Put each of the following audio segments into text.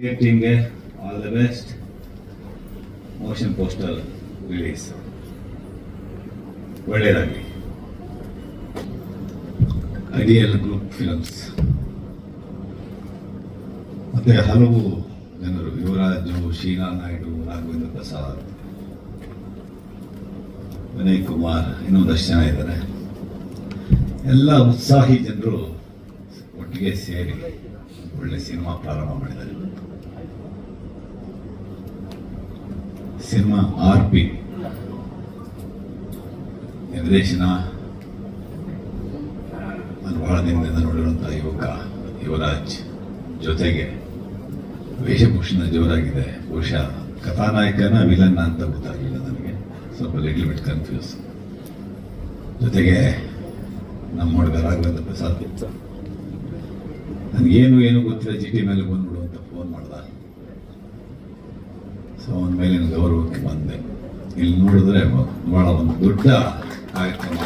ಟೀಮ್ಗೆ all the best motion poster release ಒಳ್ಳೆಯದಾಗಲಿ ideal group films ಮತ್ತೆ ಹಲವು ಜನರು, ಯುವರಾಜು, ಶೀಲಾ ನಾಯ್ಡು, ರಾಘವೇಂದ್ರ ಪ್ರಸಾದ್, ವಿನಯ್ ಕುಮಾರ್ ಇನ್ನೊಂದಷ್ಟು ಜನ ಇದ್ದಾರೆ. ಎಲ್ಲ ಉತ್ಸಾಹಿ ಜನರು ಒಟ್ಟಿಗೆ ಸೇರಿ ಒಳ್ಳೆ ಸಿನಿಮಾ ಪ್ರಾರಂಭ ಮಾಡಿದ್ದಾರೆ. Cinema R P. ನಿರ್ದೇಶನ. ನಾನು ಬಹಳ ದಿನದಿಂದ ನೋಡಿರುವಂತಹ ಯುವಕ ಯುವರಾಜ್ ಜೊತೆಗೆ ವೇಷಭೂಷಣ ಜೋರಾಗಿದೆ. ಬಹುಶಃ ಕಥಾನಾಯಕನ ವಿಲನ್ ಅಂತ ಗೊತ್ತಾಗಲಿಲ್ಲ ನನಗೆ. ಸ್ವಲ್ಪ ಲಿಟ್ಲ್ ಬಿಟ್ ಕನ್ಫ್ಯೂಸ್ ಜೊತೆಗೆ ನಮ್ಮ ಹುಡುಗ ರಾಘವೇಂದ್ರ ಪ್ರಸಾದ್. ನನಗೇನು, ಏನು ಗೊತ್ತಿಲ್ಲ ಜಿ ಟಿ ಮೇಲೆ ಬಂದ್ಬಿಡು ಅಂತ ಫೋನ್ ಮಾಡ್ದ ಸೊ ಅವನ ಮೇಲಿನ ಗೌರವಕ್ಕೆ ಬಂದೆ. ಇಲ್ಲಿ ನೋಡಿದ್ರೆ ಬಹಳ ಒಂದು ದೊಡ್ಡ ಕಾರ್ಯಕ್ರಮ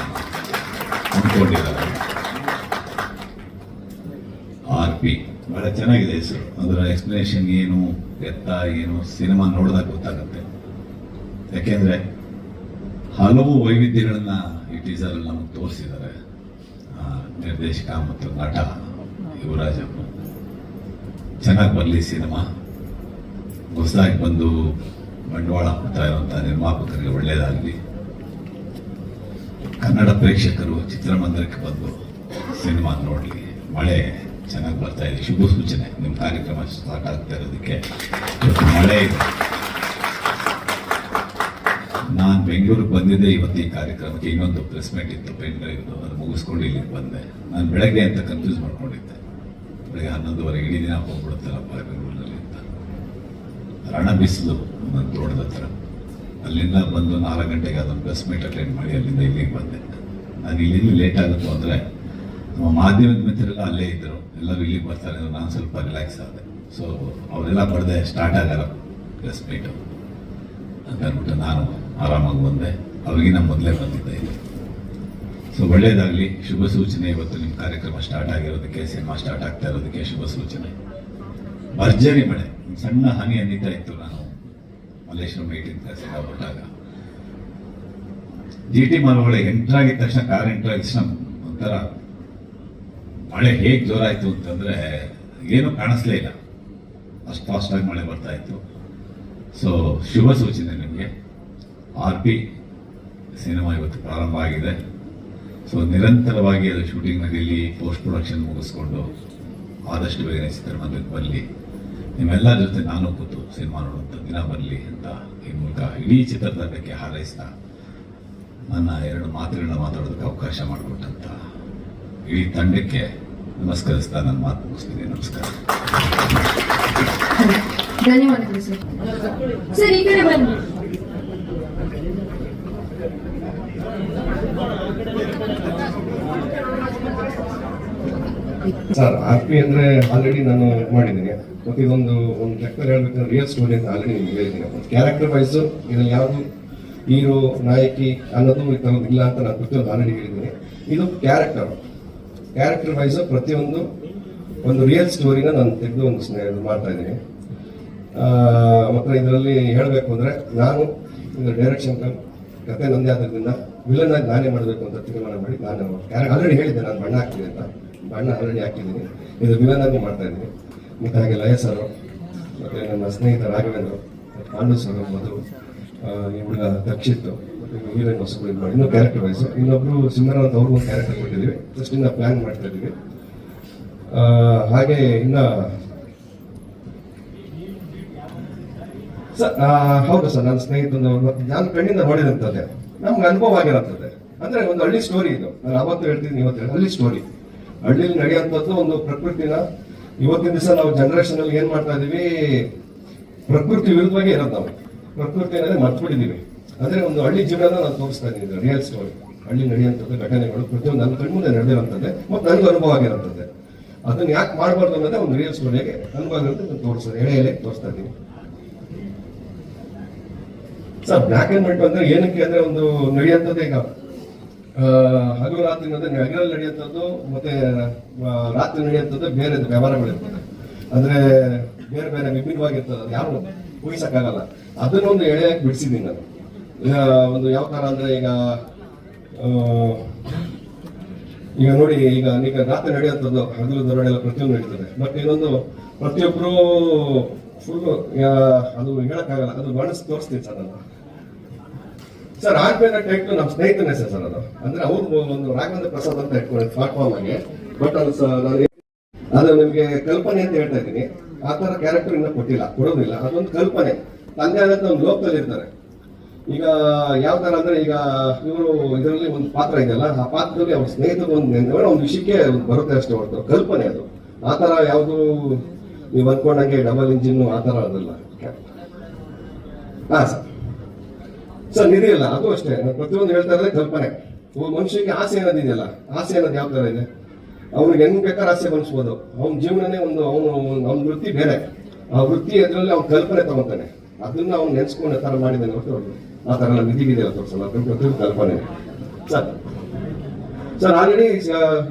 ಅಂದ್ಕೊಂಡಿದ್ದಾರೆ. ಆರ್ ಪಿ ಬಹಳ ಚೆನ್ನಾಗಿದೆ ಹೆಸರು. ಅದರ ಎಕ್ಸ್ಪ್ಲನೇಷನ್ ಏನು, ಎತ್ತ ಏನು, ಸಿನಿಮಾ ನೋಡಿದಾಗ ಗೊತ್ತಾಗುತ್ತೆ. ಯಾಕೆಂದರೆ ಹಲವು ವೈವಿಧ್ಯಗಳನ್ನ ಈ ಟೀಸರ್ ನಮಗೆ ತೋರಿಸಿದ್ದಾರೆ. ನಿರ್ದೇಶಕ ಮತ್ತು ನಟ ಯುವರಾಜ್ ಅವರು ಚೆನ್ನಾಗಿ ಬರಲಿ ಸಿನಿಮಾ. ಹೊಸದಾಗಿ ಬಂದು ಬಂಡವಾಳ ಕೊಡ್ತಾ ಇರುವಂತಹ ನಿರ್ಮಾಪಕರಿಗೆ ಒಳ್ಳೆಯದಾಗಲಿ. ಕನ್ನಡ ಪ್ರೇಕ್ಷಕರು ಚಿತ್ರಮಂದಿರಕ್ಕೆ ಬಂದು ಸಿನಿಮಾ ನೋಡಲಿ. ಮಳೆ ಚೆನ್ನಾಗಿ ಬರ್ತಾ ಇದೆ. ಶುಭ ಸೂಚನೆ. ನಿಮ್ಮ ಕಾರ್ಯಕ್ರಮ ಸ್ಟಾರ್ಟ್ ಆಗ್ತಾ ಇರೋದಕ್ಕೆ ಮಳೆ ನಾನು ಬೆಂಗಳೂರಿಗೆ ಬಂದಿದ್ದೆ ಇವತ್ತು ಈ ಕಾರ್ಯಕ್ರಮಕ್ಕೆ. ಇನ್ನೊಂದು ಪ್ರೆಸ್ ಮೀಟ್ ಇತ್ತು. ಪೆನ್ ಅದು ಮುಗಿಸ್ಕೊಂಡು ಇಲ್ಲಿಗೆ ಬಂದೆ. ನಾನು ಬೆಳಗ್ಗೆ ಅಂತ ಕನ್ಫ್ಯೂಸ್ ಮಾಡ್ಕೊಂಡಿದ್ದೆ. ಬೆಳಗ್ಗೆ ಹನ್ನೊಂದುವರೆ ಇಡೀ ದಿನ ಹೋಗ್ಬಿಡುತ್ತಲ್ಲಪ್ಪ ಬೆಂಗಳೂರಿನಲ್ಲಿ ಅಂತ ಬೀಸಿದ್ರು ನನ್ನ ತೋಟದ ಹತ್ರ. ಅಲ್ಲಿಂದ ಬಂದು ನಾಲ್ಕು ಗಂಟೆಗೆ ಅದನ್ನು ಬಸ್ ಮೀಟ್ ಅಟೆಂಡ್ ಮಾಡಿ ಅಲ್ಲಿಂದ ಇಲ್ಲಿಗೆ ಬಂದೆ. ನಾನು ಇಲ್ಲಿಂದ ಲೇಟ್ ಆಗುತ್ತೋ ಅಂದರೆ ನಮ್ಮ ಮಾಧ್ಯಮದ ಮಿತ್ರರೆಲ್ಲ ಅಲ್ಲೇ ಇದ್ದರು. ಎಲ್ಲರೂ ಇಲ್ಲಿಗೆ ಬರ್ತಾರೆ ನಾನು ಸ್ವಲ್ಪ ರಿಲ್ಯಾಕ್ಸ್ ಆದೆ. ಸೊ ಅವರೆಲ್ಲ ಬರದೆ ಸ್ಟಾರ್ಟ್ ಆಗಲ್ಲ ಪ್ರೆಸ್ ಮೀಟು ಅಂತ ನಾನು ಆರಾಮಾಗಿ ಬಂದೆ. ಅವ್ರಿಗಿನ ಮೊದಲೇ ಬಂದಿದ್ದೆ ಇಲ್ಲಿ. ಸೊ ಒಳ್ಳೆಯದಾಗಲಿ. ಶುಭ ಸೂಚನೆ. ಇವತ್ತು ನಿಮ್ಮ ಕಾರ್ಯಕ್ರಮ ಸ್ಟಾರ್ಟ್ ಆಗಿರೋದಕ್ಕೆ ಸಿನಿಮಾ ಸ್ಟಾರ್ಟ್ ಆಗ್ತಾ ಇರೋದಕ್ಕೆ ಶುಭ ಸೂಚನೆ. ಭರ್ಜರಿ ಮಳೆ. ಸಣ್ಣ ಹನಿ ಅಂದಿತಾ ಇತ್ತು ನಾನು. ಮಲ್ಲೇಶ್ವರ ಮೀಟಿಂಗ್ ಸಿಕ್ಕಾಪಟ್ಟಾಗ ಜಿ ಟಿ ಮಾಲ್ ಒಳಗೆ ಎಂಟರ್ ಆಗಿದ ತಕ್ಷಣ ಕಾರ್ ಎಂಟರ್ ಆಗಿದ ತಕ್ಷಣ ಒಂಥರ ಮಳೆ ಹೇಗೆ ಜೋರಾಯ್ತು ಅಂತಂದ್ರೆ ಏನು ಕಾಣಿಸ್ಲೇ ಇಲ್ಲ. ಅಷ್ಟು ಫಾಸ್ಟಾಗಿ ಮಳೆ ಬರ್ತಾ ಇತ್ತು. ಸೊ ಶುಭ ಸೂಚನೆ ನಿಮಗೆ. ಆರ್ ಪಿ ಸಿನಿಮಾ ಇವತ್ತು ಪ್ರಾರಂಭ ಆಗಿದೆ. ಸೊ ನಿರಂತರವಾಗಿ ಅದು ಶೂಟಿಂಗ್ ನಡೀಲಿ ಪೋಸ್ಟ್ ಪ್ರೊಡಕ್ಷನ್ ಮುಗಿಸ್ಕೊಂಡು ಆದಷ್ಟು ಬೇಗನೆ ಚಿತ್ರಮಂದಿರಕ್ಕೆ ಬರಲಿ ನಿಮ್ಮೆಲ್ಲರ ಜೊತೆ ನಾನು ಕೂತು ಸಿನಿಮಾ ನೋಡುವಂಥ ದಿನ ಬರಲಿ ಅಂತ ಈ ಮೂಲಕ ಇಡೀ ಚಿತ್ರತಂಡಕ್ಕೆ ಹಾರೈಸ್ತಾ ನನ್ನ ಎರಡು ಮಾತುಗಳನ್ನ ಮಾತಾಡೋದಕ್ಕೆ ಅವಕಾಶ ಮಾಡಿಕೊಟ್ಟಂತ ಇಡೀ ತಂಡಕ್ಕೆ ನಮಸ್ಕರಿಸ್ತಾ ನನ್ನ ಮಾತು ಮುಗಿಸ್ತೀನಿ. ನಮಸ್ಕಾರ. ಧನ್ಯವಾದಗಳು ಸರ್. ಸರ್, ಈ ಕಡೆ ಬನ್ನಿ. ಸರ್ ಆರ್ ಪಿ ಅಂದ್ರೆ ಆಲ್ರೆಡಿ ನಾನು ಮಾಡಿದ್ದೀನಿ. ಮತ್ತೆ ಇದೊಂದು ಒಂದು ಲೆಕ್ಕದಲ್ಲಿ ಹೇಳ್ಬೇಕಂದ್ರೆ ರಿಯಲ್ ಸ್ಟೋರಿ ಅಂತ ಆಲ್ರೆಡಿ ನಿಮ್ಗೆ ಹೇಳಿದ್ದೀನಿ. ಕ್ಯಾರೆಕ್ಟರ್ ವೈಸ್ ಇದರಲ್ಲಿ ಯಾವುದು ಹೀರೋ ನಾಯಕಿ ಅನ್ನೋದು ಇಲ್ಲ ಅಂತ ನಾನು ಪ್ರತಿಯೊಂದು ಆಲ್ರೆಡಿ ಹೇಳಿದ್ದೀನಿ. ಇದು ಕ್ಯಾರೆಕ್ಟರ್ ಕ್ಯಾರೆಕ್ಟರ್ ವೈಸ್ ಪ್ರತಿಯೊಂದು ಒಂದು ರಿಯಲ್ ಸ್ಟೋರಿನ ನಾನು ತೆಗೆದು ಒಂದು ಮಾಡ್ತಾ ಇದ್ದೀನಿ. ಆ, ಮತ್ತೆ ಇದರಲ್ಲಿ ಹೇಳಬೇಕು ಅಂದರೆ ನಾನು ಇದು ಡೈರೆಕ್ಷನ್ ಕತೆ ನಂದೇ ಆದ್ರಿಂದ ವಿಲನ್ ಆಗಿ ನಾನೇ ಮಾಡಬೇಕು ಅಂತ ತೀರ್ಮಾನ ಮಾಡಿ ನಾನು ಆಲ್ರೆಡಿ ಹೇಳಿದ್ದೆ ನಾನು ಬಣ್ಣ ಹಾಕ್ತೀನಿ ಅಂತ. ಬಣ್ಣ ಹರಡಿ ಹಾಕಿದ್ದೀನಿ. ಇದು ವಿಲನ್ ಮಾಡ್ತಾ ಇದ್ದೀನಿ. ಮತ್ತೆ ಹಾಗೆ ಲಯ ಸರ್ ಮತ್ತೆ ನನ್ನ ಸ್ನೇಹಿತ ರಾಘವೇಂದ್ರ ಪಾಂಡು ಸರ್ ಮಧು ಆ, ಈ ಹುಡುಗ ದಕ್ಷಿತ್ ಮತ್ತೆ ಹೀರೋಯಿನ್ ಹೊಸಬರು ಇದು ಮಾಡಿ ಇನ್ನೂ ಕ್ಯಾರೆಕ್ಟರ್ ವೈಸ್ ಇನ್ನೊಬ್ರು ಅವರು ಅವ್ರಿಗೂ ಒಂದು ಕ್ಯಾರೆಕ್ಟರ್ ಕೊಟ್ಟಿದ್ದೀವಿ. ಜಸ್ಟ್ ಇನ್ನ ಪ್ಲಾನ್ ಮಾಡ್ತಾ ಇದ್ದೀವಿ. ಹಾಗೆ ಇನ್ನ ಸರ್ ಹೌದು ಸರ್ ನನ್ನ ಸ್ನೇಹಿತನ ನಾನು ಕಣ್ಣಿಂದ ನೋಡಿದಂಥದ್ದೇ ನಮ್ಗೆ ಅನುಭವ ಆಗಿರೋಂಥದ್ದೇ ಅಂದ್ರೆ ಒಂದು ಹಳ್ಳಿ ಸ್ಟೋರಿ ಇದು. ನಾನು ಅವತ್ತು ಹೇಳ್ತೀನಿ ಇವತ್ತು ಹೇಳಿ ಹಳ್ಳಿ ಸ್ಟೋರಿ ಹಳ್ಳಿಲಿ ನಡೆಯುವಂಥದ್ದು ಒಂದು ಪ್ರಕೃತಿನ, ಇವತ್ತಿನ ದಿವಸ ನಾವು ಜನರೇಷನ್ ಅಲ್ಲಿ ಏನ್ ಮಾಡ್ತಾ ಇದೀವಿ? ಪ್ರಕೃತಿ ವಿರುದ್ಧವಾಗಿ ಇರೋದು ನಾವು, ಪ್ರಕೃತಿ ಅನ್ನೋದೇ ಮರ್ತ್ಬಿಟ್ಟಿದೀವಿ. ಅಂದ್ರೆ ಒಂದು ಹಳ್ಳಿ ಜೀವನ ನಾನು ತೋರಿಸ್ತಾ ಇದ್ದೀನಿ ರಿಯಲ್ ಸ್ಟೋರಿ ಹಳ್ಳಿ ನಡೆಯುವಂಥದ್ದು ಘಟನೆಗಳು, ಪ್ರತಿಯೊಂದು ನನ್ನ ಕಣ್ಮುಂದೆ ನಡೆದಿರುವಂಥದ್ದೇ ಮತ್ತೆ ನನಗೂ ಅನುಭವ ಆಗಿರುತ್ತದೆ ಅದನ್ನ ಯಾಕೆ ಮಾಡಬಾರ್ದು ಅನ್ನೋದೇ ಒಂದು ರಿಯಲ್ ಹೇಗೆ ಅನುಭವ ಆಗಿರುತ್ತೆ ತೋರಿಸ್ತಾರೆ, ಎಳೆ ಎಳೆ ತೋರಿಸ್ತಾ ಇದ್ದೀನಿ ಸರ್ ಬ್ಲ್ಯಾಕ್ ಅಂಡ್ ವೈಟ್ ಅಂದ್ರೆ ಏನಕ್ಕೆ ಅಂದ್ರೆ ಒಂದು ನಡೆಯುವಂಥದ್ದು ಈಗ ಹಗಲು ರಾತ್ರಿ ಅಂದ್ರೆ ಹಗಲಲ್ಲಿ ನಡೆಯುವಂಥದ್ದು ಮತ್ತೆ ರಾತ್ರಿ ನಡೆಯುವಂಥದ್ದು ಬೇರೆ ವ್ಯವಹಾರಗಳಿರ್ತದೆ. ಅಂದ್ರೆ ಬೇರೆ ಬೇರೆ ವಿಭಿನ್ನವಾಗಿರ್ತದೆ. ಅದು ಯಾರು ಊಹಿಸಕ್ಕಾಗಲ್ಲ. ಅದನ್ನೊಂದು ಎಳೆಯಾಗಿ ಬಿಡಿಸಿದ್ದೀನಿ ನಾನು. ಒಂದು ಯಾವ ಥರ ಅಂದ್ರೆ ಈಗ ಈಗ ನೋಡಿ, ಈಗ ಈಗ ರಾತ್ರಿ ನಡೆಯುವಂಥದ್ದು, ಹಗಲು ದರೋಡೆ ಎಲ್ಲ ಪ್ರತಿಯೊಂದು ನಡೀತದೆ. ಬಟ್ ಇನ್ನೊಂದು ಪ್ರತಿಯೊಬ್ಬರು ಫುಲ್ ಅದು ಹೇಳಕ್ಕಾಗಲ್ಲ. ಅದು ವರ್ಣಿಸಿ ತೋರಿಸ್ತೀನಿ ಸರ್ ನಾನು. ಸರ್ ರಾಘವೇಂದ್ರ ಟೈಪ್ ನಮ್ಮ ಸ್ನೇಹಿತನ ಹೆಸರು ಸರ್ ಅದು. ಅಂದ್ರೆ ಅವ್ರು ಒಂದು ರಾಘವೇಂದ್ರ ಪ್ರಸಾದ್ ಅಂತ ಇಟ್ಕೊಂಡು ಪ್ಲಾಟ್ಫಾರ್ಮ್ ಆಗಿ ಬಟ್ ಅದು ನಾನು ಅದು ನಿಮಗೆ ಕಲ್ಪನೆ ಅಂತ ಹೇಳ್ತಾ ಇದ್ದೀನಿ. ಆ ತರ ಕ್ಯಾರೆಕ್ಟರ್ ಇನ್ನೂ ಕೊಟ್ಟಿಲ್ಲ ಕೊಡೋದಿಲ್ಲ. ಅದೊಂದು ಕಲ್ಪನೆ. ತಂದೆ ಆದಂತ ಒಂದು ಲೋಕದಲ್ಲಿ ಇರ್ತಾರೆ. ಈಗ ಯಾವ ತರ ಅಂದ್ರೆ ಈಗ ಇವರು ಇದರಲ್ಲಿ ಒಂದು ಪಾತ್ರ ಇದೆಯಲ್ಲ ಆ ಪಾತ್ರದಲ್ಲಿ ಅವ್ರ ಸ್ನೇಹಿತರು ಒಂದು ಒಂದು ವಿಷಯಕ್ಕೆ ಬರುತ್ತೆ ಅಷ್ಟೇ ಹೊರತು. ಕಲ್ಪನೆ ಅದು. ಆ ತರ ಯಾವುದು ನೀವು ಅನ್ಕೊಂಡಂಗೆ ಡಬಲ್ ಇಂಜಿನ್ ಆ ತರ ಅದಲ್ಲ. ಹಾ ಸರ್. ಸರ್ ನಿಧಿ ಇಲ್ಲ ಅದು ಅಷ್ಟೇ. ಪ್ರತಿಯೊಂದು ಹೇಳ್ತಾ ಇರೋದೇ ಕಲ್ಪನೆ. ಒಬ್ಬ ಮನುಷ್ಯನಿಗೆ ಆಸೆ ಅನ್ನೋದಿದೆಯಲ್ಲ ಆಸೆ ಅನ್ನೋದು ಯಾವ ಥರ ಇದೆ? ಅವ್ನಿಗೆ ಹೆಂಗ್ ಬೇಕಾದ್ರೆ ಆಸೆ ಬನ್ಸ್ಬೋದು ಅವನ ಜೀವನನೇ ಒಂದು, ಅವನು ಅವ್ನ ವೃತ್ತಿ ಬೇರೆ. ಆ ವೃತ್ತಿ ಅದರಲ್ಲೇ ಅವ್ನ ಕಲ್ಪನೆ ತಗೊತಾನೆ. ಅದನ್ನ ಅವ್ನು ನೆನ್ಸ್ಕೊಂಡು ಥರ ಮಾಡಿದ್ದಾನೆ ಹೊರತು ಆ ಥರ ಎಲ್ಲ ನಿಧಿ ಇದೆ ಎಲ್ಲ ತೋರಿಸಲ್ಲ ಅದು ಪ್ರತಿಯೊಂದು ಕಲ್ಪನೆ. ಸರ್ ಸರ್ ಆಲ್ರೆಡಿ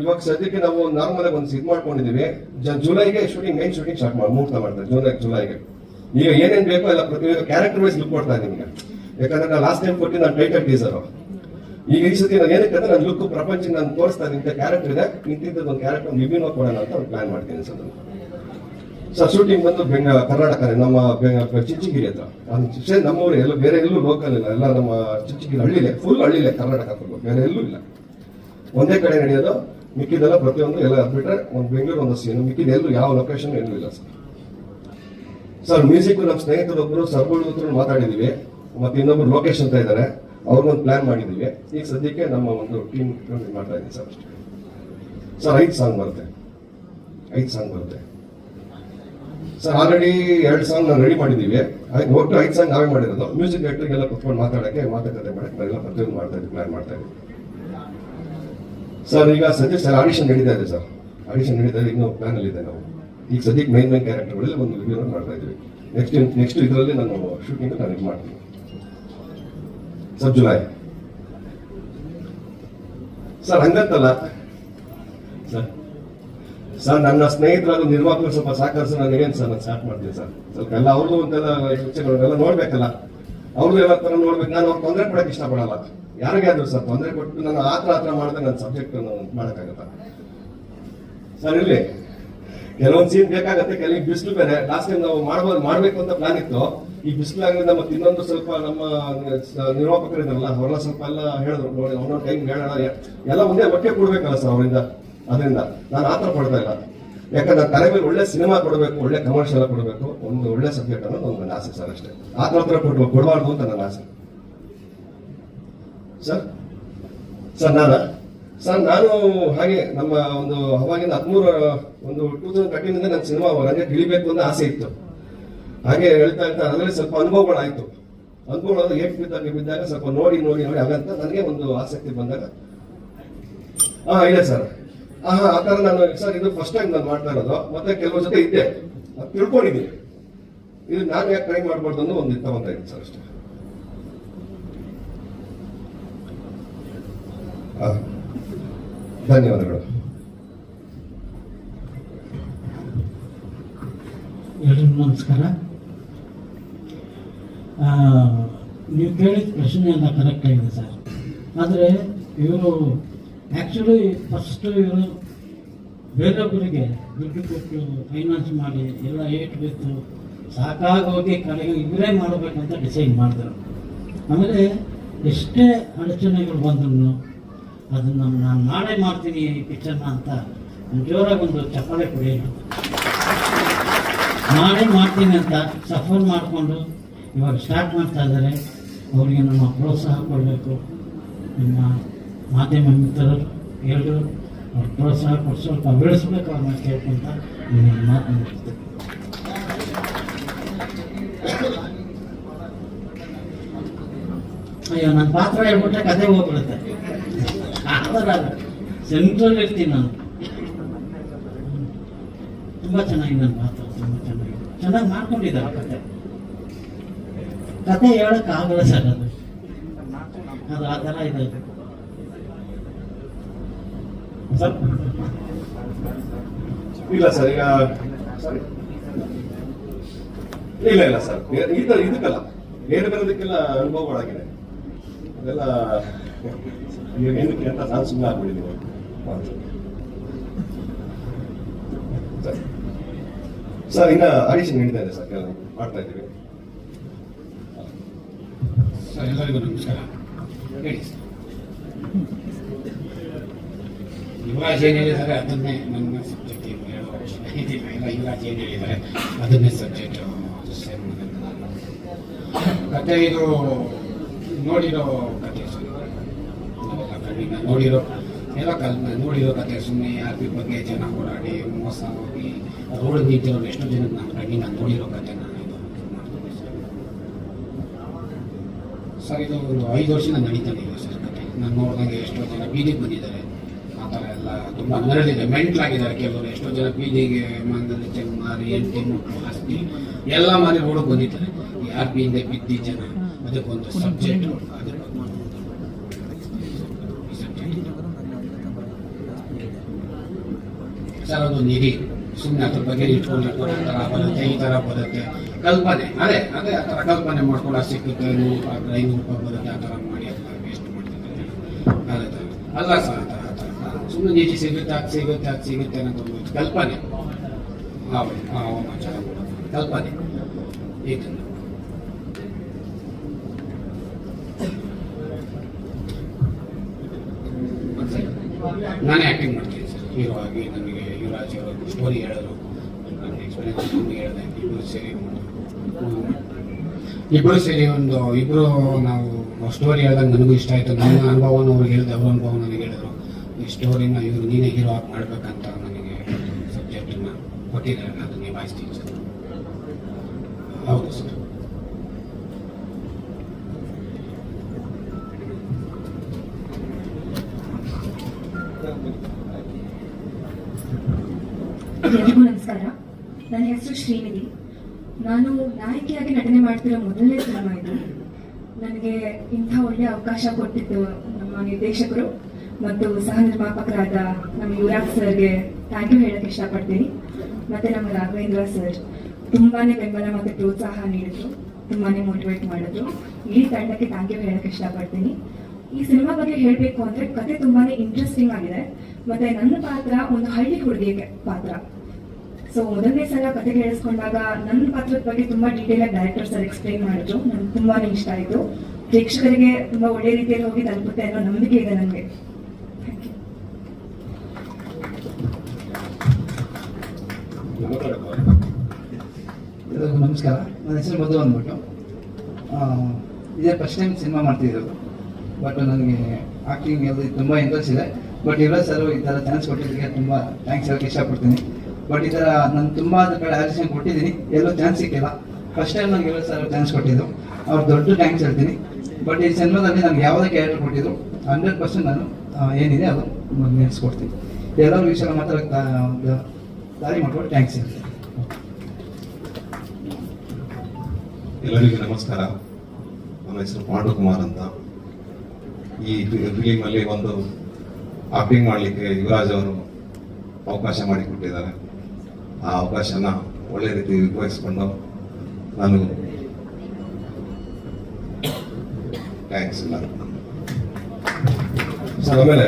ಇವಾಗ ಸದ್ಯಕ್ಕೆ ನಾವು ನಾರ್ಮಲ್ ಒಂದು ಇದು ಮಾಡ್ಕೊಂಡಿದೀವಿ ಜ- ಜುಲೈಗೆ ಶೂಟಿಂಗ್ ಮೇನ್ ಶೂಟಿಂಗ್ ಸ್ಟಾರ್ಟ್ ಮಾಡಿ, ಮುಹೂರ್ತ ಮಾಡ್ತಾರೆ, ಜುಲೈ, ಜುಲೈಗೆ. ಈಗ ಏನೇನ್ ಬೇಕೋ ಎಲ್ಲ ಪ್ರತಿಯೊಂದು ಕ್ಯಾರೆಕ್ಟರ್ ವೈಸ್ ಲುಕ್ ಕೊಡ್ತಾ ಈಗ ಯಾಕಂದ್ರೆ ನಾನು ಲಾಸ್ಟ್ ಟೈಮ್ ಕೊಟ್ಟಿದ್ದು ನಾನು ಟೈಟಲ್ ಟೀಸರ್ ಈಗ ಈ ಸತಿ ನಾನು ಏನಕ್ಕೆ ಅಂದ್ರೆ ನನ್ನ ಲುಕ್ ಪ್ರಪಂಚ ನಾನು ತೋರಿಸ್ತಾ ಇಂಥ ಕ್ಯಾರೆಕ್ಟರ್ ಇದೆ, ನಿಂತಿದ್ದ ಒಂದು ಕ್ಯಾರೆಕ್ಟರ್ ವಿಭಿನ್ನ ಕೊಡೋಣ ಅಂತ ಪ್ಲಾನ್ ಮಾಡ್ತೀನಿ ಸರ್ ಸರ್ ಶೂಟಿಂಗ್ ಬಂದು ಬೆಂಗ ಕರ್ನಾಟಕ ನಮ್ಮ ಬೆಂಗ- ಚಿಂಚಗಿರಿ ಹತ್ರ. ಅದು ಚಿಕ್ಕ ನಮ್ಮವರು ಎಲ್ಲ ಬೇರೆ ಎಲ್ಲೂ ಲೋಕಲ್ ಇಲ್ಲ. ಎಲ್ಲ ನಮ್ಮ ಚಿಂಚಗಿರಿ ಹಳ್ಳಿಲೆ ಫುಲ್ ಹಳ್ಳಿಲೆ ಕರ್ನಾಟಕ ಬೇರೆ ಎಲ್ಲೂ ಇಲ್ಲ. ಒಂದೇ ಕಡೆ ನಡೆಯೋದು, ಮಿಕ್ಕಿದೆಲ್ಲ ಪ್ರತಿಯೊಂದು ಎಲ್ಲ ಬಿಟ್ರೆ ಒಂದು ಬೆಂಗಳೂರು ಒಂದು ಸೀನು ಮಿಕ್ಕಿದ ಎಲ್ಲೂ ಯಾವ ಲೊಕೇಶನ್ ಎಲ್ಲೂ ಇಲ್ಲ ಸರ್. ಸರ್ ಮ್ಯೂಸಿಕ್ ನಮ್ಮ ಸ್ನೇಹಿತರೊಬ್ಬರು ಸರ್ಗಳು ಮಾತಾಡಿದೀವಿ. ಮತ್ತೆ ಇನ್ನೊಬ್ರು ಲೋಕೇಶ್ ಅಂತ ಇದ್ದಾರೆ. ಒಂದು ಪ್ಲಾನ್ ಮಾಡಿದ್ದೀವಿ. ಈಗ ಸದ್ಯಕ್ಕೆ ನಮ್ಮ ಒಂದು ಟೀಮ್ ಮಾಡ್ತಾ ಇದ್ದೀವಿ ಸರ್ ಅಷ್ಟೇ. ಸರ್, ಐದು ಸಾಂಗ್ ಬರುತ್ತೆ. ಐದು ಸಾಂಗ್ ಬರುತ್ತೆ. ಸರ್ ಆಲ್ರೆಡಿ ಎರಡು ಸಾಂಗ್ ನಾವು ರೆಡಿ ಮಾಡಿದ್ದೀವಿ. ಅದಕ್ಕೆ ಒಟ್ಟು ಐದು ಸಾಂಗ್ ನಾವೇ ಮಾಡಿರೋದು. ಮ್ಯೂಸಿಕ್ ಡೈರೆಕ್ಟರ್ಗೆಲ್ಲ ಕುತ್ಕೊಂಡು ಮಾತಾಡಕ್ಕೆ ಮಾತುಕತೆ ಮಾಡಕ್ಕೆ ಪ್ರತಿಯೊಂದು ಮಾಡ್ತಾ ಇದ್ದೀವಿ ಪ್ಲಾನ್ ಮಾಡ್ತಾ ಇದ್ದೀವಿ. ಸರ್, ಈಗ ಸದ್ಯ ಸರ್ ಆಡಿಷನ್ ನಡೀತಾ ಇದೆ ಸರ್. ಆಡಿಷನ್ ನಡೀತಾ ಇದೆ, ಇನ್ನೂ ಪ್ಲಾನ್ ಅಲ್ಲಿ ಇದೆ ನಾವು. ಈಗ ಸದ್ಯಕ್ಕೆ ಮೈನ್ ಮೈನ್ ಕ್ಯಾರೆಕ್ಟರ್ಗಳಲ್ಲಿ ಒಂದು ರಿವ್ಯೂ ಮಾಡ್ತಾ ಇದ್ದೀವಿ. ನೆಕ್ಸ್ಟ್ ನೆಕ್ಸ್ಟ್ ಇದರಲ್ಲಿ ನಾನು ಶೂಟಿಂಗ್ ನಾನು ಇದು ಮಾಡ್ತೀನಿ. ಸರ್ ಜುಲೈ ಸರ್, ಹಂಗಂತಲ್ಲ. ಸರ್ ಸರ್, ನನ್ನ ಸ್ನೇಹಿತರಾದ ನಿರ್ವಾಹಕರು ಸ್ವಲ್ಪ ಸಹಕರಿಸಿ, ನಾನು ಏನು ಸರ್, ನಾನು ಸ್ಟಾರ್ಟ್ ಮಾಡ್ತೀನಿ ಸರ್. ಸ್ವಲ್ಪ ಎಲ್ಲ ಅವ್ರದ್ದು ಒಂದೆಲ್ಲ ಯೋಚನೆಗಳನ್ನೆಲ್ಲ ನೋಡ್ಬೇಕಲ್ಲ. ಅವ್ರದ್ದು ಎಲ್ಲ ಥರ ನೋಡ್ಬೇಕು, ನಾನು ಅವ್ರು ತೊಂದರೆ ಕೊಡೋಕೆ ಇಷ್ಟಪಡಲ್ಲ. ಯಾರಿಗೆ ಆದರೂ ಸರ್, ತೊಂದರೆ ಕೊಟ್ಟು ನಾನು ಆ ಥರ ಹತ್ರ ಮಾಡಿದ್ರೆ ನನ್ನ ಸಬ್ಜೆಕ್ಟ್ ಮಾಡೋಕ್ಕಾಗತ್ತ? ಸರ್ ಇಲ್ಲಿ ಕೆಲವೊಂದು ಸೀನ್ ಬೇಕಾಗತ್ತೆ, ಕೆಲವೊಂದು ಬಿಸಿಲು ಬೇರೆ. ಲಾಸ್ಟ್ ಟೈಮ್ ನಾವು ಮಾಡ್ಬೋದು, ಮಾಡಬೇಕು ಅಂತ ಪ್ಲಾನ್ ಇತ್ತು. ಈ ಬಿಸಿಲಾಗಿಂದ ಮತ್ತೆ ಇನ್ನೊಂದು ಸ್ವಲ್ಪ ನಮ್ಮ ನಿರ್ವಾಪಕರಿದ್ದಾರಲ್ಲ, ಅವರೆಲ್ಲ ಸ್ವಲ್ಪ ಎಲ್ಲ ಹೇಳಿದ್ರು, ನೋಡಿ ಅವನ ಟೈಮ್ ಹೇಳೋಣ ಎಲ್ಲ ಒಂದೇ ಒಟ್ಟೆ ಕೊಡ್ಬೇಕಲ್ಲ ಸರ್ ಅವರಿಂದ, ಅದರಿಂದ. ನಾನು ಆತರ ಪಡ್ತಾ ಇಲ್ಲ. ಯಾಕಂದ್ರೆ ತಲೆ ಮೇಲೆ ಒಳ್ಳೆ ಸಿನಿಮಾ ಕೊಡಬೇಕು, ಒಳ್ಳೆ ಕಮರ್ಷಿಯಲ್ ಕೊಡಬೇಕು, ಒಂದು ಒಳ್ಳೆ ಸಬ್ಜೆಕ್ಟ್ ಅನ್ನೋದು ಒಂದು ಆಸೆ ಸರ್ ಅಷ್ಟೇ. ಆ ಹತ್ರ ಕೊಡ್ಬೇಕು ಕೊಡಬಾರ್ದು ಅಂತ ನನ್ನ ಆಸೆ. ಸರ್? ಸರ್, ನಾನು? ಸರ್, ನಾನು ಹಾಗೆ ನಮ್ಮ ಒಂದು, ಅವಾಗಿಂದ ಹದಿಮೂರು, ಒಂದು ಟೂ ತೌಸಂಡ್ ತರ್ಟೀನ್ ಇಂದ ನನ್ನ ಸಿನಿಮಾ ಅವರಂಗೆ ತಿಳಿಬೇಕು ಅಂತ ಆಸೆ ಇತ್ತು. ಹಾಗೆ ಹೇಳ್ತಾ ಇರ್ತಾ ಅದರಲ್ಲಿ ಸ್ವಲ್ಪ ಅನುಭವಗಳಾಯಿತು. ಅನುಭವಗಳು ಏಟ್ ಬಿದ್ದಾಗ ಬಿದ್ದಾಗ ಸ್ವಲ್ಪ ನೋಡಿ ನೋಡಿ ನೋಡಿ ಹಾಗಂತ ನನಗೆ ಒಂದು ಆಸಕ್ತಿ ಬಂದಾಗ. ಹಾ ಇದೆ ಸರ್ ಆ ಥರ ನಾನು ಸರ್ ಇದು ಫಸ್ಟ್ ಟೈಮ್ ನಾನು ಮಾಡ್ತಾ ಇರೋದು. ಮತ್ತೆ ಕೆಲವ್ರ ಜೊತೆ ಇದ್ದೆ. ಅದು ತಿಳ್ಕೊಂಡಿದ್ದೀನಿ. ಇದು ನಾನು ಯಾಕೆ ಟ್ರೈ ಮಾಡಬಾರ್ದು ಅನ್ನೋ ಒಂದು ಬಂದ ಇದ್ದೀನಿ ಸರ್ ಅಷ್ಟೇ. ಧನ್ಯವಾದಗಳು. ಎಲ್ರಿಗೂ ನಮಸ್ಕಾರ. ನೀವು ಕೇಳಿದ ಪ್ರಶ್ನೆ ಅಂತ ಕರೆಕ್ಟ್ ಆಗಿದೆ ಸರ್. ಆದರೆ ಇವರು ಆ್ಯಕ್ಚುಲಿ ಫಸ್ಟ್ ಇವರು ಬೇರೊಬ್ಬರಿಗೆ ದುಡ್ಡು ಕೊಟ್ಟು ಫೈನಾನ್ಸ್ ಮಾಡಿ ಎಲ್ಲ ಏಟ್ ಬಿತ್ತು ಸಾಕಾಗೋಗಿ ಕಡೆಗೆ ಇವರೇ ಮಾಡಬೇಕಂತ ಡಿಸೈಡ್ ಮಾಡಿದ್ರು ಆಮೇಲೆ ಎಷ್ಟೇ ಅಡಚಣೆಗಳು ಬಂದ್ರು ಅದನ್ನು ನಾನು ನಾಳೆ ಮಾಡ್ತೀನಿ ಈ ಪಿಕ್ಚರ್ನ ಅಂತ ಜೋರಾಗಿ ಒಂದು ಚಪ್ಪಾಳೆ ಕೊಡಿ ನಾಳೆ ಮಾಡ್ತೀನಿ ಅಂತ ಸಫರ್ ಮಾಡಿಕೊಂಡು ಇವಾಗ ಸ್ಟಾರ್ಟ್ ಮಾಡ್ತಾ ಇದ್ದಾರೆ. ಅವರಿಗೆ ನಮ್ಮ ಪ್ರೋತ್ಸಾಹ ಕೊಡಬೇಕು. ನಿಮ್ಮ ಮಾಧ್ಯಮ ಮಿತ್ರರು ಎಲ್ಲರೂ ಅವ್ರ ಪ್ರೋತ್ಸಾಹ ಕೊಟ್ಟು ಸ್ವಲ್ಪ ಬೆಳೆಸ್ಬೇಕು ಅವ್ರನ್ನ ಕೇಳ್ಕೊಂತ ನಿಮ್ಮ ಮಾತು ಅಯ್ಯೋ ನನ್ನ ಪಾತ್ರ ಹೇಳ್ಬಿಟ್ರೆ ಕತೆ ಹೋಗ್ಬಿಡುತ್ತೆ. ಆ ಥರ ಸೆಂಟ್ರಲ್ ಇರ್ತೀನಿ ನಾನು. ತುಂಬ ಚೆನ್ನಾಗಿ ನನ್ನ ಪಾತ್ರ, ತುಂಬ ಚೆನ್ನಾಗಿ. ಚೆನ್ನಾಗಿ ಮಾಡ್ಕೊಂಡಿದ್ದಾರೆ ಕತೆ. ಕತೆ ಹೇಳಕ್ ಆಗಲ್ಲ ಸರ್ ಅದು ಅದು ಆ ಥರ ಇದೆ. ಇಲ್ಲ ಸರ್, ಈಗ ಇಲ್ಲ ಇಲ್ಲ ಸರ್. ತರ ಇದಕ್ಕಲ್ಲ, ಬೇರೆ ಬರೋದಕ್ಕೆಲ್ಲ ಅನುಭವಗಳಾಗಿದೆ ಅದೆಲ್ಲ ಏನಕ್ಕೆ ಅಂತ ನಾನು ಸುಮ್ಮನೆ ಆಗ್ಬಿಟ್ಟಿದ್ದೀನಿ ಸರ್. ಇನ್ನ ಆಡಿಷನ್ ನಡೀತಾ ಇದೆ ಸರ್, ಕೆಲವು ಮಾಡ್ತಾ ಇದ್ದೀವಿ. ಸರ್, ಎಲ್ಲರಿಗೂ ನಮಸ್ಕಾರ. ಹೇಳಿ. ಯುವರಾಜ್ ಏನು ಅದನ್ನೇ ನನ್ನ ಸಬ್ಜೆಕ್ಟ್ ಹೇಳೋ ಯುವರಾಜ್ ಅದನ್ನೇ ಸಬ್ಜೆಕ್ಟ್ ಕತೆ ಇದು ನೋಡಿರೋ ಕತೆ ಸುಮ್ಮನೆ ಕಣ್ಣಿನ ನೋಡಿರೋ, ಎಲ್ಲ ಕಲ್ಪನೆ ನೋಡಿರೋ ಕತೆ ಸುಮ್ಮನೆ ಪಿ ಬಗ್ಗೆ ಜನ ಓಡಾಡಿ ಮೋಸ ಹೋಗಿ, ರೋಡ್ ನಿಂತಿರೋ ಎಷ್ಟೋ ಜನಕ್ಕೆ ನಾನು ಕಣ್ಣಿನ ನೋಡಿರೋ ಕತೆ ನಾನು ಇದು ಮಾಡ್ತೀನಿ ಸರ್ ಸರ್ ಇದು ಒಂದು ಐದು ವರ್ಷದಿಂದ ನಡೀತಾನೆ ಇಲ್ಲ ಸರ್ ನಾನು ನೋಡಿದಂಗೆ ಎಷ್ಟೋ ಜನ ಬೀದಿಗೆ ಬಂದಿದ್ದಾರೆ. ಆ ಥರ ಎಲ್ಲ ತುಂಬ ನರಳಿದೆ ಮೆಂಟ್ಲಾಗಿದ್ದಾರೆ. ಕೆಲವರು ಎಷ್ಟೋ ಜನ ಬೀದಿಗೆ ಮಂದಲ್ಲಿ ಚೆಮ್ಮಾರಿ ಎಂಟಿ ಮಕ್ಕಳು ಹಸ್ತಿ, ಎಲ್ಲ ಮಾರಿ ರೋಡಿಗೆ ಬಂದಿದ್ದಾರೆ. ಯಾರು ಬೀದಿಗೆ ಬಿದ್ದಿ ಜನ ಅದಕ್ಕೊಂದು ಸಬ್ಜೆಕ್ಟ್ ಅದ್ರ ಸರ್, ಅದು ನಿಧಿ. ಸುಮ್ಮನೆ ಅದ್ರ ಬಗ್ಗೆ ಇಟ್ಕೊಂಡು ಈ ಥರ ಬರುತ್ತೆ, ಈ ಥರ ಬರುತ್ತೆ. ಕಲ್ಪನೆ, ಅದೇ ಅದೇ ಆ ಥರ ಕಲ್ಪನೆ ಮಾಡ್ಕೊಂಡು ಅದು ಸಿಕ್ಕುತ್ತೆ ನೂರು ರೂಪಾಯಿ ಐನೂರು ರೂಪಾಯಿ ಬರುತ್ತೆ ಆ ಥರ ಮಾಡಿ ಅಂತ ವೇಸ್ಟ್ ಮಾಡ್ತಿದ್ದಾರೆ ಅದೇ ಥರ. ಅಲ್ಲ ಸರ್, ಆ ಥರ ಆ ಥರ ಸುಮ್ಮನೆ ನಿಧಿ ಸಿಗುತ್ತೆ, ಅದು ಸಿಗುತ್ತೆ ಅದು ಸಿಗುತ್ತೆ ಅನ್ನೋದು ಕಲ್ಪನೆ. ಹೌದು ಹಾಂ ಚೆನ್ನಾಗಿ ಕಲ್ಪನೆ ಇದನ್ನು ನಾನೇ ಆ್ಯಕ್ಟಿಂಗ್ ಮಾಡ್ತೀನಿ ಸರ್. ಹೀರೋ ಆಗಿ ನನಗೆ ಯುವರಾಜ್ ಅವರು ಸ್ಟೋರಿ ಹೇಳೋರು ನನಗೆ ಎಕ್ಸ್ಪೀರಿಯನ್ಸ್ ಹೇಳಿದೆ. ಇಬ್ಬರು ಸೇರಿ ಇಬ್ಬರು ಸೇರಿ ಒಂದು ಇಬ್ಬರು ನಾವು ಸ್ಟೋರಿ ಹೇಳಿದಾಗ ನನಗೂ ಇಷ್ಟ ಆಯಿತು. ನನ್ನ ಅನುಭವನ ಅವ್ರಿಗೆ ಹೇಳಿದೆ ಅವ್ರ ಅನುಭವ ನನಗೆ ಹೇಳಿದ್ರು. ಈ ಸ್ಟೋರಿನ ಇವರು ನೀನೇ ಹೀರೋ ಆಗಿ ಮಾಡ್ಬೇಕಂತ ನನಗೆ ಸಬ್ಜೆಕ್ಟನ್ನು ಕೊಟ್ಟಿದ್ದಾರೆ ಅದು ನಿಭಾಯಿಸ್ತೀನಿ ಸರ್. ಹೌದು ಸರ್. ನಮಸ್ಕಾರ. ನನ್ನ ಹೆಸರು ಶ್ರೀನಿಧಿ. ನಾನು ನಾಯಕಿಯಾಗಿ ನಟನೆ ಮಾಡ್ತಿರೋ ಮೊದಲನೇ ಸಿನಿಮಾ ಇದು. ನನಗೆ ಇಂಥ ಒಳ್ಳೆ ಅವಕಾಶ ಕೊಟ್ಟಿದ್ದು ನಮ್ಮ ನಿರ್ದೇಶಕರು ಮತ್ತು ಸಹ ನಿರ್ಮಾಪಕರಾದ ನಮ್ಮ ಯುವರಾಜ್ ಸರ್ಗೆ ಥ್ಯಾಂಕ್ ಯು ಹೇಳಕ್ಕೆ ಇಷ್ಟಪಡ್ತೀನಿ. ಮತ್ತೆ ನಮ್ಮ ರಾಘವೇಂದ್ರ ಸರ್ ತುಂಬಾನೇ ಬೆಂಬಲ ಮತ್ತು ಪ್ರೋತ್ಸಾಹ ನೀಡಿದ್ರು, ತುಂಬಾನೇ ಮೋಟಿವೇಟ್ ಮಾಡಿದ್ರು. ಇಡೀ ತಂಡಕ್ಕೆ ಥ್ಯಾಂಕ್ ಯು ಹೇಳಕ್ಕೆ ಇಷ್ಟಪಡ್ತೀನಿ. ಈ ಸಿನಿಮಾ ಬಗ್ಗೆ ಹೇಳಬೇಕು ಅಂದ್ರೆ ಕತೆ ತುಂಬಾನೇ ಇಂಟ್ರೆಸ್ಟಿಂಗ್ ಆಗಿದೆ. ಮತ್ತೆ ನನ್ನ ಪಾತ್ರ ಒಂದು ಹಳ್ಳಿ ಹುಡುಗಿಯ ಪಾತ್ರ. ಸೊ ಮೊದಲನೇ ಸಲ ಕತೆ ಕೇಳಿಸ್ಕೊಂಡಾಗ ನನ್ನ ಪಾತ್ರದ ಬಗ್ಗೆ ತುಂಬಾ ಡೀಟೇಲ್ ಆಗಿ ಡೈರೆಕ್ಟರ್ ಸರ್ ಎಕ್ಸ್ಪ್ಲೈನ್ ಮಾಡಿದ್ರು. ನನ್ಗೆ ತುಂಬಾನೇ ಇಷ್ಟ ಆಯ್ತು. ಪ್ರೇಕ್ಷಕರಿಗೆ ತುಂಬಾ ಒಳ್ಳೆ ರೀತಿಯಲ್ಲಿ ಹೋಗಿ ತಲುಪುತ್ತೆ ಅನ್ನೋ ನಂಬಿಕೆ ಇದೆ ನನಗೆ ನಮಸ್ಕಾರ. ನನ್ನ ಹೆಸರು ಮಧು ಅಂದ್ಬಿಟ್ಟು. ಇದೇ ಫಸ್ಟ್ ಟೈಮ್ ಸಿನಿಮಾ ಮಾಡ್ತಿದ್ರು ಬಟ್ ನನಗೆ ಆಕ್ಟಿಂಗ್ ಎಲ್ಲ ತುಂಬ ಇಂಟ್ರೆಸ್ಟ್ ಇದೆ. ಬಟ್ ಇವರ ಸರ್ ಈ ಥರ ಚಾನ್ಸ್ ಕೊಟ್ಟಿದ್ದಕ್ಕೆ ತುಂಬ ಥ್ಯಾಂಕ್ಸ್ ಹೇಳಕ್ಕೆ ಇಷ್ಟಪಡ್ತೀನಿ. ಬಟ್ ಥರ ನಾನು ತುಂಬಾ ಕಡೆ ಆಡಿಷನ್ ಕೊಟ್ಟಿದ್ದೀನಿ. ಎಲ್ಲೂ ಚಾನ್ಸ್ ಸಿಕ್ಕಿಲ್ಲ. ಫಸ್ಟ್ ಟೈಮ್ ನನಗೆ ಯುವರಾಜ್ ಸರ್ ಚಾನ್ಸ್ ಕೊಟ್ಟಿದ್ದು. ಅವ್ರು ದೊಡ್ಡ ಥ್ಯಾಂಕ್ಸ್ ಹೇಳ್ತೀನಿ. ಬಟ್ ಈ ಸಿನಿಮಾದಲ್ಲಿ ನನಗೆ ಯಾವುದೇ ಕ್ಯಾರೆಕ್ಟರ್ ಕೊಟ್ಟಿದ್ರು ಹಂಡ್ರೆಡ್ ಪರ್ಸೆಂಟ್ ನಾನು ಏನಿದೆ ಅದು ನೆನೆಸ್ಕೊಡ್ತೀನಿ. ಎಲ್ಲರೂ ವಿಷಯ ಮಾತ್ರ ದಾರಿ ಮಾಡ್ಕೊಂಡು ಥ್ಯಾಂಕ್ಸ್ ಎಲ್ಲರಿಗೂ ನಮಸ್ಕಾರ. ನನ್ನ ಹೆಸರು ಪಾಂಡುಕುಮಾರ್ ಅಂತ. ಈ ಫಿಲಿಮಲ್ಲಿ ಒಂದು ಆಕ್ಟಿಂಗ್ ಮಾಡಲಿಕ್ಕೆ ಯುವರಾಜ್ ಅವರು ಅವಕಾಶ ಮಾಡಿಕೊಟ್ಟಿದ್ದಾರೆ. ಆ ಅವಕಾಶನ ಒಳ್ಳೆ ರೀತಿ ಉಪಯೋಗಿಸ್ಕೊಂಡು ನಾನು ಥ್ಯಾಂಕ್ಸ್ ಸರ್ ಆಮೇಲೆ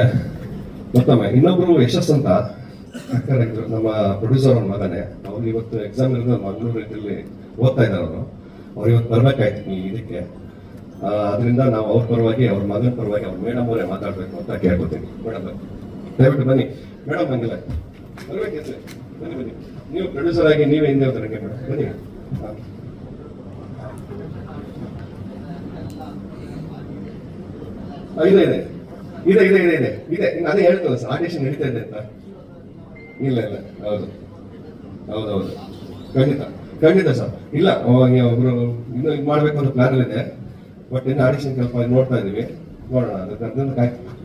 ಮತ್ತೊಮ್ಮೆ, ಇನ್ನೊಬ್ರು ಯಶಸ್ ಅಂತ ನಮ್ಮ ಪ್ರೊಡ್ಯೂಸರ್ ಅವ್ರ ಮಗನೇ, ಅವ್ರು ಇವತ್ತು ಎಕ್ಸಾಮ್ ಇರೋದು ರೀತಿಯಲ್ಲಿ ಓದ್ತಾ ಇದ್ದಾರೆ ಅವರು. ಅವ್ರು ಇವತ್ತು ಬರ್ಬೇಕಾಯ್ತು ಈ ಇದಕ್ಕೆ. ಅದರಿಂದ ನಾವು ಅವ್ರ ಪರವಾಗಿ, ಅವ್ರ ಮಗನ ಪರವಾಗಿ ಅವ್ರ ಮೇಡಮ್ ಅವರೇ ಮಾತಾಡ್ಬೇಕು ಅಂತ ಕೇಳ್ಕೊತೀನಿ. ಮೇಡಮ್, ದಯವಿಟ್ಟು ಬನ್ನಿ. ಮೇಡಮ್ ಹಂಗಿಲ್ಲ ಬರ್ಬೇಕು ಹೆಸ್ರು. ಬನ್ನಿ ಬನ್ನಿ. ನೀವು ಪ್ರೊಡ್ಯೂಸರ್ ಆಗಿ ನೀವೇ ಹಿಂದೆ ಮೇಡಮ್ ಬನ್ನಿ. ಇದೆ ಇದೆ. ಇದೆ ಇದೆ ಇದೆ ಇದೆ. ಇದೆ. ನಾನೇ ಹೇಳ್ತಲ್ಲ ಸರ್. ಆಡಿಷನ್ ನಡೀತಾ ಇದೆ ಅಂತ. ಇಲ್ಲ ಇಲ್ಲ. ಹೌದು. ಹೌದು ಹೌದು. ಖಂಡಿತ. ಖಂಡಿತ ಸರ್. ಇಲ್ಲ ಒಬ್ರು ಇನ್ನು ಇದು ಮಾಡ್ಬೇಕು ಅಂತ ಪ್ಲಾನ್ ಇದೆ. ಬಟ್ ಇನ್ನು ಆಡಿಷನ್ ಕೆಲಸ ನೋಡ್ತಾ ಇದೀವಿ ನೋಡೋಣ. ಅದಕ್ಕೆ ಕಾಯ್ತು.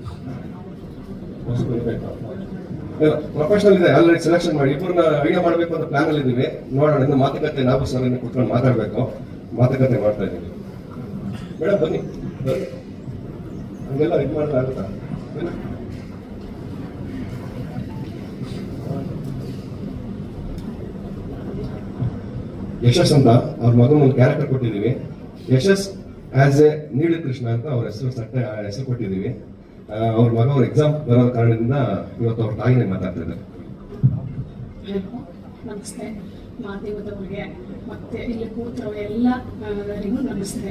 ಪ್ರೊಫೆಷನಲ್ ಇದೆ ಆಲ್ರೆಡಿ ಸೆಲೆಕ್ಷನ್ ಮಾಡಿ, ಇಬ್ಬರನ್ನ ಐಡಿಯಾ ಮಾಡಬೇಕು ಅಂತ ಪ್ಲಾನ್ ಅಲ್ಲಿ ಇದೀವಿ ನೋಡೋಣ, ಇನ್ನು ಮಾತುಕತೆ, ನಾವು ಸರ್ ಕುತ್ಕೊಂಡು ಮಾತಾಡಬೇಕು. ಮಾತುಕತೆ ಮಾಡ್ತಾ ಇದ್ದೀವಿ. ಮೇಡಮ್ ಬನ್ನಿ. ಹಂಗೆಲ್ಲ ಇದು ಮಾಡಿದ್ರೆ ಆಗುತ್ತಾ? ಯಶಸ್ ಅಂತ ಅವ್ರ ಮಗನ ಒಂದು ಕ್ಯಾರೆಕ್ಟರ್ ಕೊಟ್ಟಿದ್ದೀವಿ. ಯಶಸ್ ಆಸ್ ಎ ನೀಡು ಕೃಷ್ಣ ಅಂತ ಅವ್ರ ಹೆಸರು ಸಟ್ಟ ಹೆಸರು ಕೊಟ್ಟಿದ್ದೀವಿ. ಅವ್ರ ಮಗ ಅವ್ರ ಎಕ್ಸಾಮ್ ಬರೋ ಕಾರಣದಿಂದ ಇವತ್ತು ಅವ್ರ ತಾಯಿನೇ ಮಾತಾಡ್ತಾ ಇದ್ದಾರೆ ನಮಸ್ತೆ. ಮಾಧ್ಯಮದವರಿಗೆ ಮತ್ತೆ ಇಲ್ಲಿ ಕೂತಿರೋ ಎಲ್ಲ ಎಲ್ಲರಿಗೂ ನಮಸ್ತೆ.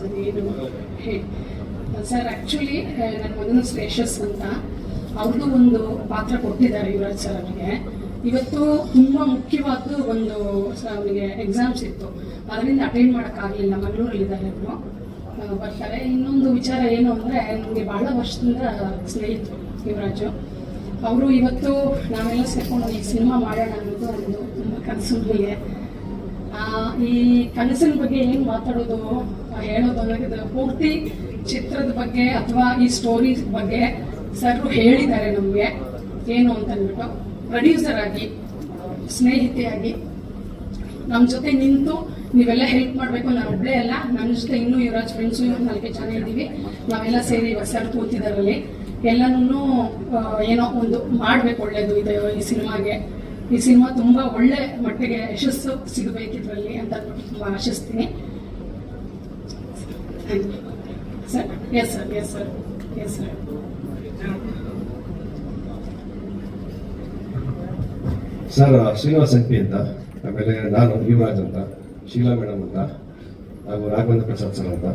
ಸರ್, ಏನು ಸರ್ ಆ್ಯಕ್ಚುಲಿ ನನ್ನ ಮಗನ ಸ್ಪೇಷಸ್ ಅಂತ. ಅವ್ರದ್ದು ಒಂದು ಪಾತ್ರ ಕೊಟ್ಟಿದ್ದಾರೆ ಯುವರಾಜ್ ಸರ್ ಅವರಿಗೆ. ಇವತ್ತು ತುಂಬ ಮುಖ್ಯವಾದ್ದು ಒಂದು, ಸರ್ ಅವನಿಗೆ ಎಕ್ಸಾಮ್ಸ್ ಇತ್ತು. ಅದರಿಂದ ಅಟೆಂಡ್ ಮಾಡೋಕ್ಕಾಗಲಿಲ್ಲ. ಮಂಗಳೂರಲ್ಲಿದ್ದಾರೆ ಅವರು. ಬರ್ತಾರೆ. ಇನ್ನೊಂದು ವಿಚಾರ ಏನು ಅಂದರೆ ನನಗೆ ಬಹಳ ವರ್ಷದಿಂದ ಸ್ನೇಹಿತರು ಯುವರಾಜು. ಅವರು ಇವತ್ತು ನಾವೆಲ್ಲ ಸೇರ್ಕೊಂಡು ಈ ಸಿನಿಮಾ ಮಾಡೋಣ ಅನ್ನೋದು ಒಂದು ತುಂಬ ಕನಸು ಇದೆ. ಈ ಕನಸಿನ ಬಗ್ಗೆ ಏನು ಮಾತಾಡೋದು ಹೇಳೋದು ಅನ್ನೋದು ಪೂರ್ತಿ ಚಿತ್ರದ ಬಗ್ಗೆ ಅಥವಾ ಈ ಸ್ಟೋರಿ ಬಗ್ಗೆ ಸರ್ ಹೇಳಿದ್ದಾರೆ ನಮಗೆ. ಏನು ಅಂತ ಅಂದ್ಬಿಟ್ಟು ಪ್ರೊಡ್ಯೂಸರ್ ಆಗಿ, ಸ್ನೇಹಿತೆಯಾಗಿ ನಮ್ಮ ಜೊತೆ ನಿಂತು ನೀವೆಲ್ಲ ಹೆಲ್ಪ್ ಮಾಡಬೇಕು ನಾನು ಒಬ್ಬಳೇ ಅಲ್ಲ. ನನ್ನ ಜೊತೆ ಇನ್ನೂ ಯುವರಾಜ್ ಫ್ರೆಂಡ್ಸು ಇನ್ನೂ ನಾಲ್ಕು ಜನ ಇದ್ದೀವಿ. ನಾವೆಲ್ಲ ಸೇರಿ ಸರ್ ಕೂತಿದ್ದಾರಲ್ಲಿ ಎಲ್ಲನೂ ಏನೋ ಒಂದು ಮಾಡಬೇಕು ಒಳ್ಳೇದು ಇದೆ ಈ ಸಿನಿಮಾಗೆ. ಈ ಸಿನಿಮಾ ತುಂಬ ಒಳ್ಳೆ ಮಟ್ಟಿಗೆ ಯಶಸ್ಸು ಸಿಗಬೇಕಿದ್ರಲ್ಲಿ ಅಂತ ತುಂಬ ಆಶಿಸ್ತೀನಿ. Sir S sir S sir sir sir Srinivas ಅಂತ, ಆಮೇಲೆ ನಾನು ಯುವರಾಜ್ ಅಂತ. ಶೀಲಾ ಮೇಡಮ್ ಅಂತ ಹಾಗೂ ರಾಘವೇಂದ್ರ ಪ್ರಸಾದ್ ಸರ್ ಅಂತ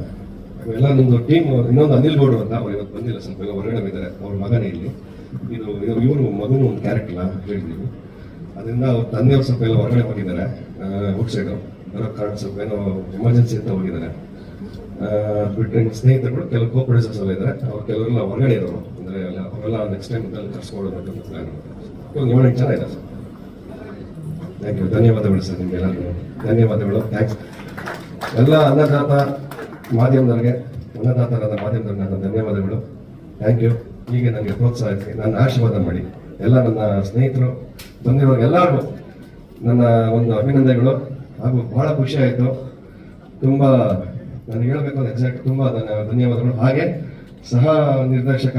ಎಲ್ಲ ನಮ್ದು ಟೀಮ್ ಇನ್ನೊಂದು ಅನಿಲ್ ಗೌಡ್ ಅಂತ ಅವ್ರು ಇವತ್ತು ಬಂದಿಲ್ಲ ಸ್ವಲ್ಪ ಎಲ್ಲ ಹೊರಗಡೆ ಇದ್ದಾರೆ ಅವ್ರ ಮಗನೇ ಇಲ್ಲಿ. ಇದು, ಇವರು ಮಗನೂ ಒಂದು ಕ್ಯಾರೆಕ್ಟರ್ ಹೇಳಿದ್ದೀವಿ. ಅದರಿಂದ ಅವ್ರ ತಂದೆಯವ್ರು ಸ್ವಲ್ಪ ಎಲ್ಲ ಹೊರಗಡೆ ಹೋಗಿದ್ದಾರೆ ಔಟ್ ಬರೋ ಕಾರಣ ಸ್ವಲ್ಪ ಏನೋ ಎಮರ್ಜೆನ್ಸಿ ಅಂತ ಹೋಗಿದ್ದಾರೆ. ಬಿಟ್ಟರೆ ಸ್ನೇಹಿತರುಗಳು ಕೆಲವು ಕೋ ಪ್ರೊಡ್ಯೂಸರ್ಸ್ ಎಲ್ಲ ಇದ್ದಾರೆ. ಅವ್ರು ಕೆಲವರೆಲ್ಲ ಹೊರಗಡೆ ಇರೋರು. ಅಂದರೆ ಎಲ್ಲ ಅವರೆಲ್ಲ ನೆಕ್ಸ್ಟ್ ಟೈಮ್ ಕರ್ಸ್ಕೊಳ್ಬೇಕು ಅಂತ ಪ್ಲಾನ್ ಇವಾಗ ಏಳೆಂಟು ಜನ ಇದ್ದಾರೆ ಥ್ಯಾಂಕ್ ಯು. ಧನ್ಯವಾದಗಳು ಸರ್ ನಿಮಗೆಲ್ಲರಿಗೂ ಧನ್ಯವಾದಗಳು. ಥ್ಯಾಂಕ್ಸ್ ಎಲ್ಲ ಅನ್ನದಾತ ಮಾಧ್ಯಮದವರಿಗೆ, ಅನ್ನದಾತರಾದ ಮಾಧ್ಯಮದವ್ರಿಗೆ ಧನ್ಯವಾದಗಳು. ಥ್ಯಾಂಕ್ ಯು ಹೀಗೆ ನನಗೆ ಪ್ರೋತ್ಸಾಹಿಸಿ, ನನ್ನ ಆಶೀರ್ವಾದ ಮಾಡಿ ಎಲ್ಲ ನನ್ನ ಸ್ನೇಹಿತರು ಬಂದಿರೋ ಎಲ್ಲರಿಗೂ ನನ್ನ ಒಂದು ಅಭಿನಂದನೆಗಳು. ಹಾಗೂ ಬಹಳ ಖುಷಿ ಆಯಿತು. ತುಂಬ ನಾನು ಹೇಳಬೇಕು ಎಕ್ಸಾಕ್ಟ್ ತುಂಬ ಧನ್ಯವಾದಗಳು. ಹಾಗೆ ಸಹ ನಿರ್ದೇಶಕ